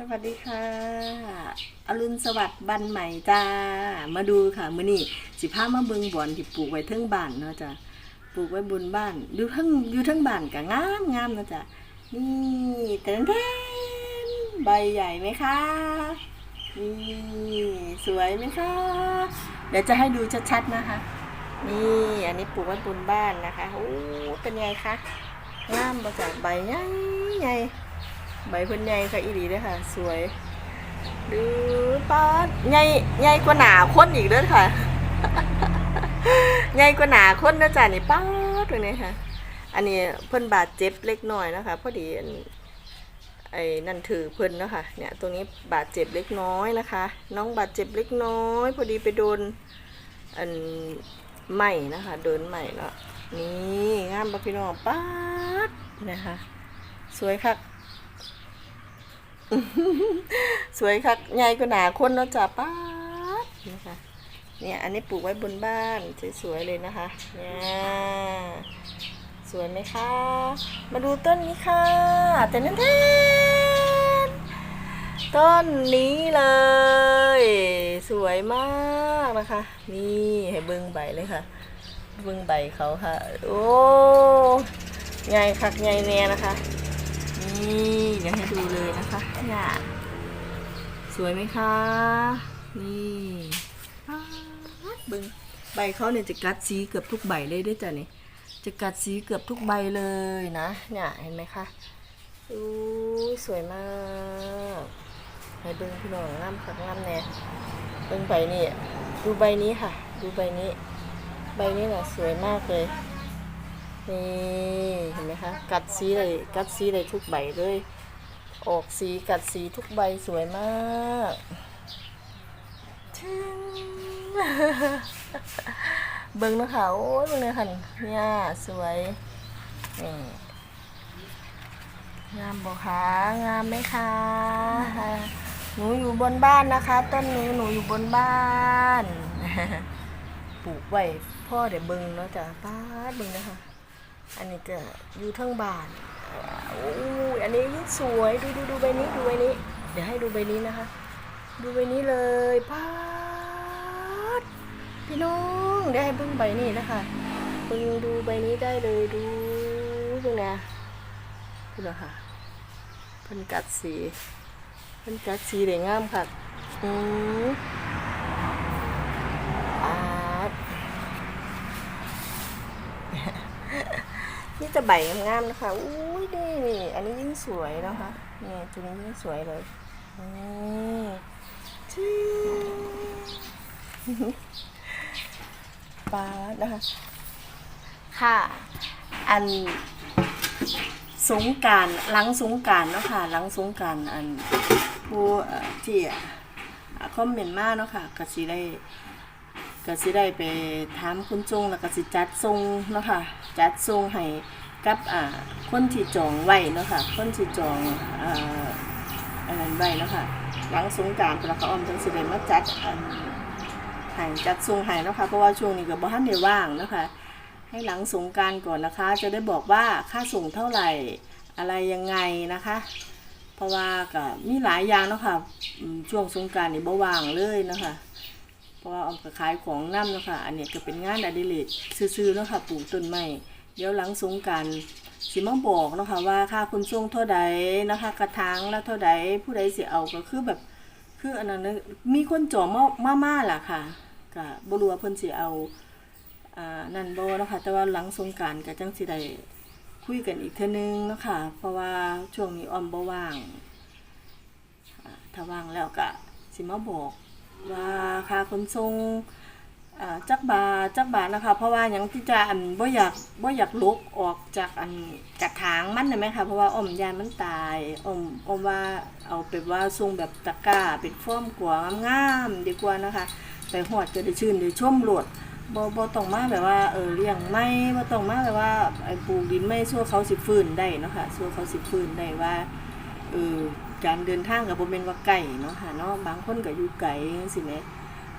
สวัสดีค่ะ อรุณสวัสดิ์บันใหม่จ้า มาดูค่ะมื้อนี้สิพามาเบิงบอนที่ปลูกไว้เทิงบ้านเนาะจ้ะปลูกไว้บนบ้าน อยู่เทั้งอยู่เทั้งบ้านก็งามงามเนาะจ้ะนี่แตนแทนใบใหญ่ไหมคะนี่สวยไหมคะ เดี๋ยวจะให้ดูชัดๆนะคะ นี่อันนี้ปลูกไว้บนบ้านนะคะโอ้เป็นไงคะงามบ่จ้ะใบใหญ่ใหญ่ ใบเพิ่นใหญ่ค่ะอีหลีเด้อค่ะ สวยดูป๊าดใหญ่ใหญ่กว่าหนาคนอีกเด้อค่ะ ใหญ่กว่าหนาคนนะจ๊ะนี่ป๊าดตรงนี้ค่ะ อันนี้เพิ่นบาดเจ็บเล็กน้อยนะคะพอดีไอ้นั่นถือเพิ่นเนาะคะเนี่ยตรงนี้บาดเจ็บเล็กน้อยนะคะ น้องบาดเจ็บเล็กน้อย พอดีไปโดนอันไหม้นะคะโดนไหม้เนาะนี่งามปะพี่น้องป๊าดนะคะ สวยค่ะ สวยค่ะใหญ่กว่าหนาคนเนาะจ้ะป้าดนะคะเนี่ยอันนี้ปลูกไว้บนบ้านสวยๆเลยนะคะเนี่ยสวยไหมคะ มาดูต้นนี้ค่ะแต่นั่นแทนต้นนี้เลย สวยมากนะคะ นี่ให้เบิ้งใบเลยค่ะ เบิ้งใบเขาค่ะ โอ้ใหญ่คักใหญ่แน่นะคะ นี่เดี๋ยวให้ดูเลยนะคะเนี่ยสวยไหมคะ นี่บึงใบเขาเนี่ยจะกัดสีเกือบทุกใบเลยด้วยจ้ะนี่จะกัดสีเกือบทุกใบเลยนะเนี่ยเห็นไหมคะอู้สวยมากให้เบิ้งพี่น้องงามคักงามแน่เบิ้งใบนี่ดูใบนี้ค่ะ ดูใบนี้ ใบนี้น่ะสวยมากเลย นี่เห็นไหมคะ กัดสีเลยกัดสีเลยทุกใบเลย ออกสีกัดสีทุกใบสวยมากทึ่งเบิ่งนะคะโอ้ยเบิ่งเลยค่ะเนี่ยสวยนี่งามบอกคะงามไหมคะหนูอยู่บนบ้านนะคะ ต้นนี้หนูอยู่บนบ้านปลูกไว้พ่อเดี๋ยวเบิ่งเนาะจ้ะป้าดเบิ่งนะคะ อันนี้ก็อยู่ทั้งบานโอ้ยอันนี้ยิ่งสวยดูดูดูใบนี้ดูใบนี้ เดี๋ยวให้ดูใบนี้นะคะ ดูใบนี้เลยป้าดพี่น้องเดี๋ยวให้เบิ่งใบนี้นะคะเบิ่งดูใบนี้ได้เลยดูเบิ่งนะดูนะคะเพิ่นกัดสีเพิ่นกัดสีได้งามค่ะอืมอ่า นี่จะใบงามๆนะคะ อุ้ยนี่นี่อันนี้ยิ่งสวยนะคะนี่ตัวนี้ยิ่งสวยเลยนี่ที่ปลานะคะ ค่ะ อันสงการหลังสงการเนาะค่ะหลังสงการอันผู้เอ่อที่อะคอมเมนต์มาเนาะค่ะก็สิได้ ก็สิได้ไปถามคุณจงแล้วก็สิจัดทรงเนาะค่ะจัดทรงให้กับอ่าคนที่จองไว้เนาะค่ะคนที่จองอ่าอันนั้นไว้เนาะค่ะหลังสงกรารพระเขาออมจังสิได้มาจัดอันให้จัดทรงให้เนาะค่ะเพราะว่าช่วงนี้ก็บ่ทันได้ว่างเนาะค่ะให้หลังสงการก่อนนะคะ จะได้บอกว่าค่าส่งเท่าไหร่อะไรยังไงนะคะ เพราะว่าก็มีหลายอย่างเนาะค่ะช่วงสงการนี่บ่ว่างเลยเนาะคะ ราะว่าออมก็ขายของน้ำเนาะค่ะ อันนี้ก็เป็นงานอดิเรกซื้อๆเนาะค่ะปลูกต้นไม้เดี๋ยวหลังสงการสิมาบอกเนาะค่ะว่าค่าคุณส่งเท่าใดนะคะ กระถางและเท่าใดผู้ใดสิเอาก็คือแบบคืออันนั้นมีคนจอมามามาล่ะค่ะก็บ่รู้ว่าเพิ่นสิเอาอ่านั่นบ่เนาะค่ะแต่ว่าหลังสงการก็จังสิได้คุยกันอีกเทื่อนึงเนาะค่ะเพราะว่าช่วงนี้ออมบ่ว่างถ้าว่างแล้วก็สิมาบอก ว่าค่าขนส่งจักบาจักบาทนะคะ เพราะว่าหยังที่จะอันบ่อยากบ่อยากลุกออกจากอันจากทางมันนะไหมคะเพราะว่าอมยานมันตายอมอมว่าเอาเป็นว่าทรงแบบตะกร้าเป็นฟ้อมกว่างามดีกว่านะคะไปหอดจะได้ชื่นได้ชมโลดบ่บ่ต้องมาแบบว่าเออเลี้ยงไม่บ่ต้องมาแบบว่าไอ้ปลูกดินไม่ชั่วเขาสิฟื้นได้เนาะค่ะชั่วเขาสิฟื้นได้ว่าเออ การเดินทางกับโบเมนว่าไก่เนาะค่ะเนาะบางคนก็อยู่ไก่สิแหม่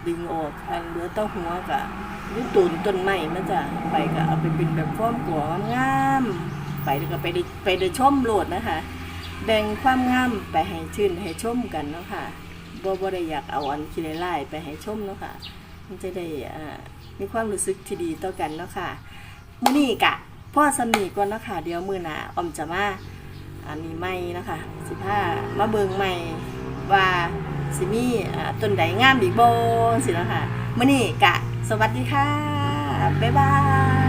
ดึงออกอันเหลือเต้าหัวกับยุตูนต้นไม้มันจะไปก็เอาไปเป็นแบบฟ้อมกัวงามไปแล้วก็ไปได้ไปได้ชมโลดนะคะแบ่งความงามไปให้ชื่นให้ชมกันเนาะค่ะบ่บ่ได้อยากเอาอันขี้ไล่ไปให้ชมเนาะค่ะ มันจะได้อ่ามีความรู้สึกที่ดีต่อกันเนาะค่ะมื้อนี้กะพ่อสำนีก่อนเนาะค่ะเดี๋ยวมื้อหน้าออมจะมา อันนี้ใหม่นะคะสิบห้ามาเบิงใหม่ว่าสิมีอ่าต้นใดงามอีกบ่สินะค่ะมื่อนี้กะ สวัสดีค่ะ บ๊ายบาย